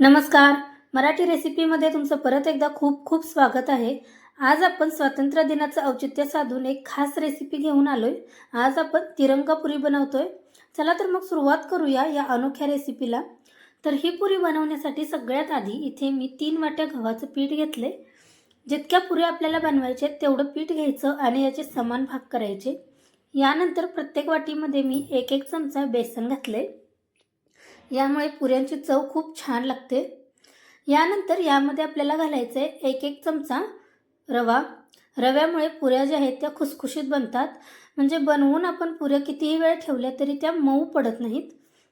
नमस्कार. मराठी रेसिपीमध्ये तुमचं परत एकदा खूप खूप स्वागत आहे. आज आपण स्वातंत्र्य दिनाचं औचित्य साधून एक खास रेसिपी घेऊन आलोय. आज आपण तिरंगा पुरी बनवतोय. चला तर मग सुरुवात करूया या अनोख्या रेसिपीला. तर ही पुरी बनवण्यासाठी सगळ्यात आधी इथे मी तीन वाट्या गव्हाचं पीठ घेतले जितक्या पुऱ्या आपल्याला बनवायचे तेवढं पीठ घ्यायचं आणि याचे समान भाग करायचे. यानंतर प्रत्येक वाटीमध्ये मी एक एक चमचा बेसन घातले यामुळे पुऱ्यांची चव खूप छान लागते. यानंतर यामध्ये आपल्याला घालायचं आहे एक एक चमचा रवा. रव्यामुळे पुऱ्या ज्या आहेत त्या खुसखुशीत बनतात. म्हणजे बनवून आपण पुऱ्या कितीही वेळ ठेवल्या तरी त्या मऊ पडत नाहीत.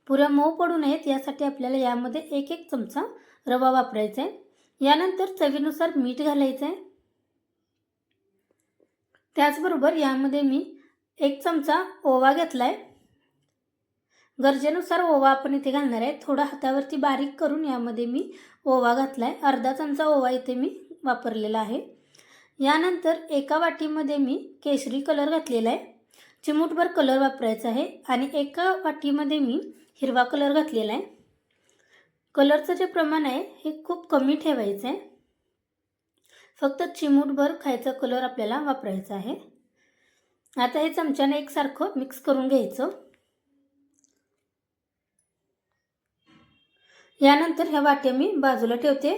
पुऱ्या मऊ पडू नयेत यासाठी आपल्याला यामध्ये एक एक चमचा रवा वापरायचा आहे यानंतर चवीनुसार मीठ घालायचं आहे त्याचबरोबर यामध्ये मी एक चमचा ओवा घेतला आहे गरजेनुसार ओवा आपण इथे घालणार आहे. थोडं हातावरती बारीक करून यामध्ये मी ओवा घातला आहे अर्धा चमचा ओवा इथे मी वापरलेला आहे. यानंतर एका वाटीमध्ये मी केशरी कलर घातलेला आहे. चिमूटभर कलर वापरायचा आहे आणि एका वाटीमध्ये मी हिरवा कलर घातलेला आहे. कलरचं जे प्रमाण आहे हे खूप कमी ठेवायचं आहे. फक्त चिमूटभर खायचा कलर आपल्याला वापरायचा आहे. आता हे चमच्याने एकसारखं मिक्स करून घ्यायचं. यानंतर ह्या वाट्या मी बाजूला ठेवते.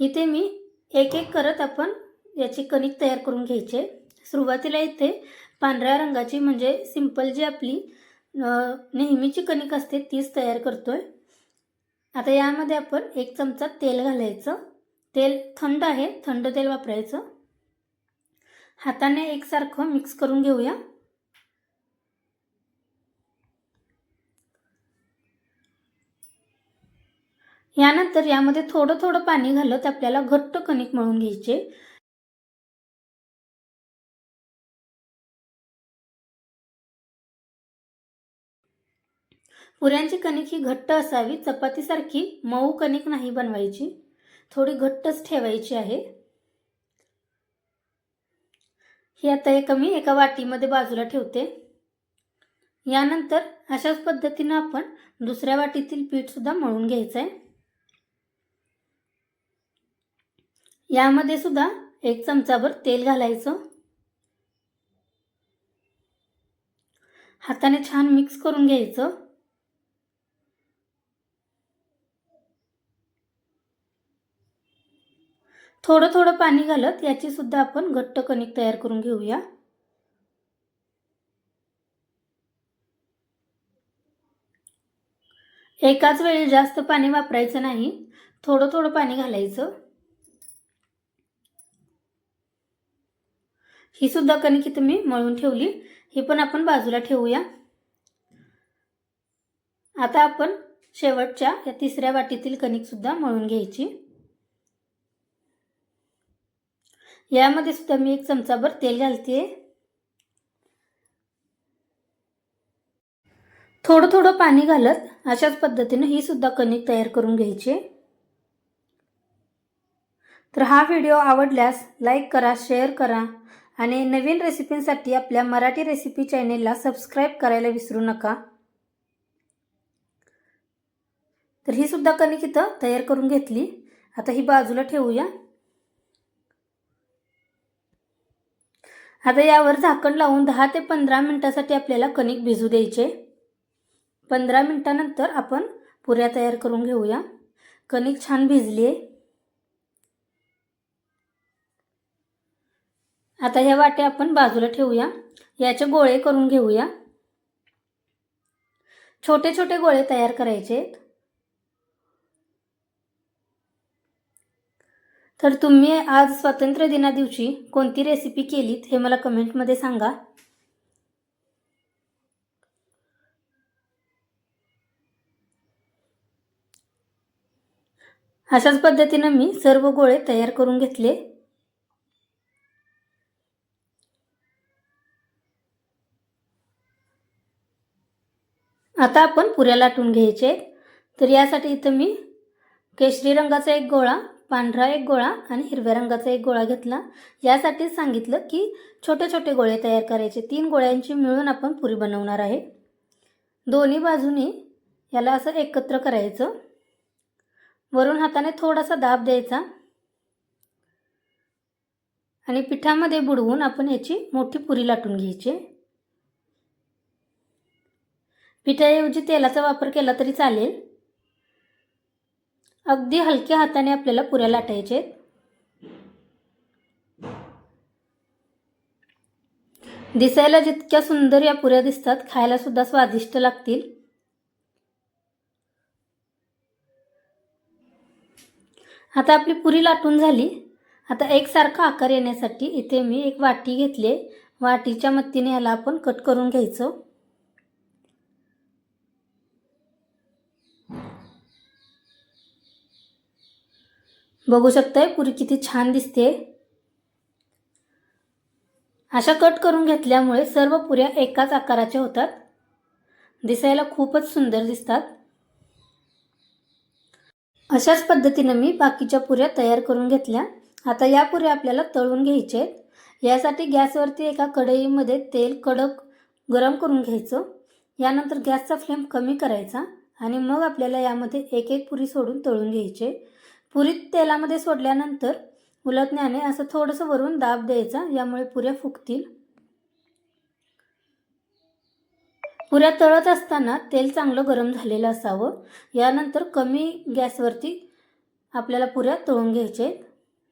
इथे मी एक एक करत आपण याची कणिक तयार करून घ्यायचे सुरुवातीला इथे पांढऱ्या रंगाची म्हणजे सिंपल जी आपली नेहमीची कणिक असते तीच तयार करतोय. आता यामध्ये आपण एक चमचा तेल घालायचं. तेल थंड आहे थंड तेल वापरायचं. हाताने एकसारखं मिक्स करून घेऊया. यानंतर यामध्ये थोडं थोडं पाणी घालत आपल्याला घट्ट कणिक मळून घ्यायचे. पुऱ्यांची कणिक ही घट्ट असावी चपातीसारखी मऊ कणिक नाही बनवायची. थोडी घट्टच ठेवायची आहे. ही आता एक मी एका वाटीमध्ये बाजूला ठेवते. यानंतर अशाच पद्धतीनं आपण दुसऱ्या वाटीतील पीठसुद्धा मळून घ्यायचं आहे यामध्ये सुद्धा एक चमचाभर तेल घालायचं. हाताने छान मिक्स करून घ्यायचं. थोडं थोडं पाणी घालत याची सुद्धा आपण घट्ट कणिक तयार करून घेऊया. एकाच वेळी जास्त पाणी वापरायचं नाही थोडं थोडं पाणी घालायचं. ही सुद्धा कणिक तुम्ही मळून ठेवली. ही पण आपण बाजूला ठेवूया. आता आपण शेवटच्या या तिसऱ्या वाटीतील कणिक सुद्धा मळून घ्यायची. यामध्ये सुद्धा मी एक चमचाभर तेल घालते थोडं थोडं पाणी घालत अशाच पद्धतीनं ही सुद्धा कणिक तयार करून घ्यायची. तर हा व्हिडिओ आवडल्यास लाईक करा शेअर करा आणि नवीन रेसिपींसाठी आपल्या मराठी रेसिपी चॅनेलला सबस्क्राईब करायला विसरू नका. तर ही सुद्धा कणिक इथं तयार करून घेतली. आता ही बाजूला ठेवूया. आता यावर झाकण लावून दहा ते पंधरा मिनटासाठी आपल्याला कणिक भिजू द्यायचे. पंधरा मिनटानंतर आपण पुऱ्या तयार करून घेऊया. कणिक छान भिजली आहे आता ह्या वाट्या आपण बाजूला ठेवूया. याचे गोळे करून घेऊया. छोटे छोटे गोळे तयार करायचे तर तुम्ही आज स्वातंत्र्य दिना दिवशी कोणती रेसिपी केलीत हे मला कमेंटमध्ये सांगा. अशाच पद्धतीनं मी सर्व गोळे तयार करून घेतले. आता आपण पुऱ्या लाटून घ्यायचे तर यासाठी इथं मी केशरी रंगाचा एक गोळा पांढरा एक गोळा आणि हिरव्या रंगाचा एक गोळा घेतला. यासाठीच सांगितलं की छोटे छोटे गोळे तयार करायचे. तीन गोळ्यांची मिळून आपण पुरी बनवणार आहे. दोन्ही बाजूनी याला असं एकत्र करायचं. वरून हाताने थोडासा दाब द्यायचा. आणि पिठामध्ये बुडवून आपण याची मोठी पुरी लाटून घ्यायची. पिठाऐवजी तेलाचा वापर केला तरी चालेल. अगदी हलक्या हाताने आपल्याला पुऱ्या लाटायच्या आहेत. दिसायला जितक्या सुंदर या पुऱ्या दिसतात खायला सुद्धा स्वादिष्ट लागतील. आता आपली पुरी लाटून झाली. आता एकसारखा आकार येण्यासाठी इथे मी एक वाटी घेतली वाटीच्या मदतीने ह्याला आपण कट करून घ्यायचं. बघू शकताय पुरी किती छान दिसते. अशा कट करून घेतल्यामुळे सर्व पुऱ्या एकाच आकाराच्या होतात. दिसायला खूपच सुंदर दिसतात. अशाच पद्धतीनं मी बाकीच्या पुऱ्या तयार करून घेतल्या. आता या पुऱ्या आपल्याला तळून घ्यायच्या आहेत. यासाठी गॅसवरती एका कढईमध्ये तेल कडक गरम करून घ्यायचं. यानंतर गॅसचा फ्लेम कमी करायचा आणि मग आपल्याला यामध्ये एक एक पुरी सोडून तळून घ्यायचे. पुरीत तेलामध्ये सोडल्यानंतर उलटण्याने असं थोडंसं वरून दाब द्यायचा यामुळे पुऱ्या फुगतील. पुऱ्या तळत असताना तेल चांगलं गरम झालेलं असावं. यानंतर कमी गॅसवरती आपल्याला पुऱ्या तळून घ्यायचे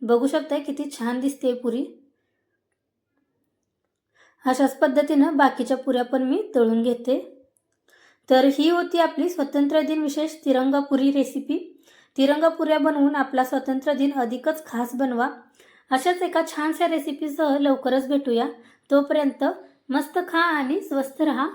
बघू शकताय किती छान दिसते पुरी. अशाच पद्धतीनं बाकीच्या पुऱ्या पण मी तळून घेते. तर ही होती आपली स्वातंत्र्य दिन विशेष तिरंगा पुरी रेसिपी. तिरंगापुऱ्या बनवून आपला स्वातंत्र्य दिन अधिकच खास बनवा. अशाच एका छानशा रेसिपीसह लवकरच भेटूया. तोपर्यंत मस्त खा आणि स्वस्त रहा.